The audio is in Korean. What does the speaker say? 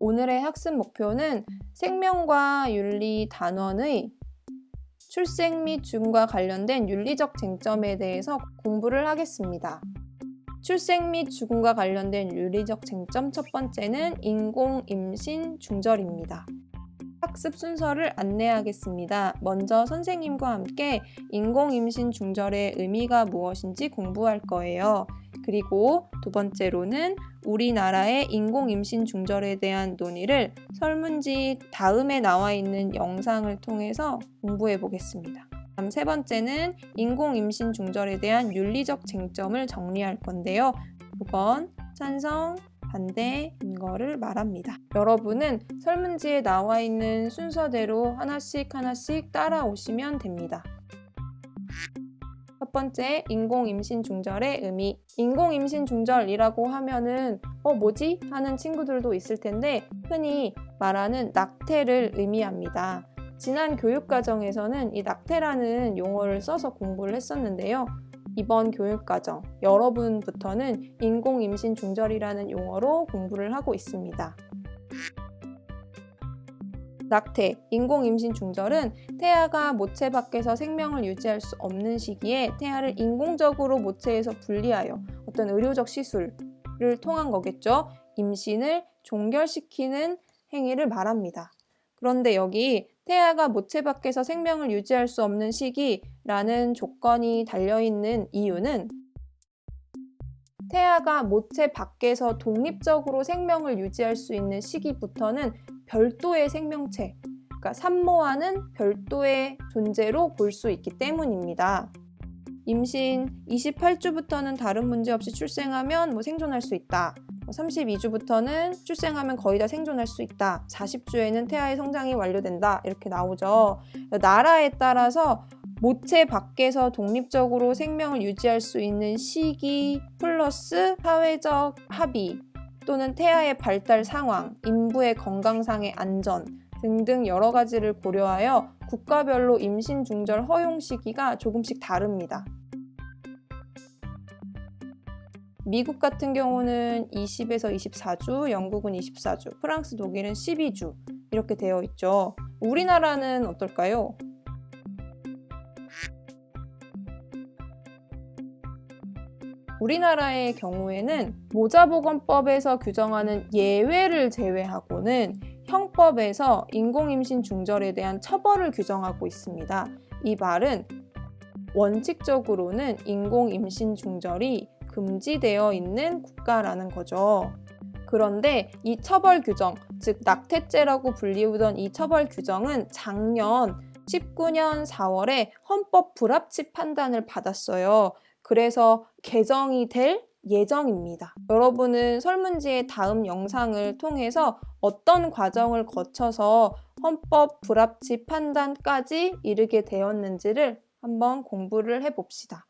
오늘의 학습 목표는 생명과 윤리 단원의 출생 및 죽음과 관련된 윤리적 쟁점에 대해서 공부를 하겠습니다. 출생 및 죽음과 관련된 윤리적 쟁점 첫 번째는 인공 임신 중절입니다. 학습 순서를 안내하겠습니다. 먼저 선생님과 함께 인공 임신 중절의 의미가 무엇인지 공부할 거예요. 그리고 두 번째로는 우리나라의 인공 임신 중절에 대한 논의를 설문지 다음에 나와 있는 영상을 통해서 공부해 보겠습니다. 다음 세 번째는 인공 임신 중절에 대한 윤리적 쟁점을 정리할 건데요. 9번 찬성, 반대인 거를 말합니다. 여러분은 설문지에 나와 있는 순서대로 하나씩 하나씩 따라오시면 됩니다. 첫 번째, 인공 임신 중절의 의미. 인공 임신 중절이라고 하면은 어 뭐지? 하는 친구들도 있을 텐데 흔히 말하는 낙태를 의미합니다. 지난 교육과정에서는 이 낙태라는 용어를 써서 공부를 했었는데요. 이번 교육과정 여러분부터는 인공 임신 중절이라는 용어로 공부를 하고 있습니다. 낙태, 인공 임신 중절은 태아가 모체 밖에서 생명을 유지할 수 없는 시기에 태아를 인공적으로 모체에서 분리하여 어떤 의료적 시술을 통한 거겠죠. 임신을 종결시키는 행위를 말합니다. 그런데 여기 태아가 모체 밖에서 생명을 유지할 수 없는 시기라는 조건이 달려있는 이유는 태아가 모체 밖에서 독립적으로 생명을 유지할 수 있는 시기부터는 별도의 생명체, 그러니까 산모와는 별도의 존재로 볼 수 있기 때문입니다. 임신 28주부터는 다른 문제 없이 출생하면 뭐 생존할 수 있다. 32주부터는 출생하면 거의 다 생존할 수 있다. 40주에는 태아의 성장이 완료된다. 이렇게 나오죠. 나라에 따라서 모체 밖에서 독립적으로 생명을 유지할 수 있는 시기 플러스 사회적 합의 또는 태아의 발달 상황, 인부의 건강상의 안전 등등 여러 가지를 고려하여 국가별로 임신 중절 허용 시기가 조금씩 다릅니다. 미국 같은 경우는 20에서 24주, 영국은 24주, 프랑스, 독일은 12주 이렇게 되어 있죠. 우리나라는 어떨까요? 우리나라의 경우에는 모자보건법에서 규정하는 예외를 제외하고는 형법에서 인공임신 중절에 대한 처벌을 규정하고 있습니다. 이 말은 원칙적으로는 인공임신 중절이 금지되어 있는 국가라는 거죠. 그런데 이 처벌 규정, 즉 낙태죄라고 불리우던 이 처벌 규정은 작년 19년 4월에 헌법 불합치 판단을 받았어요. 그래서 개정이 될 예정입니다. 여러분은 설문지의 다음 영상을 통해서 어떤 과정을 거쳐서 헌법 불합치 판단까지 이르게 되었는지를 한번 공부를 해봅시다.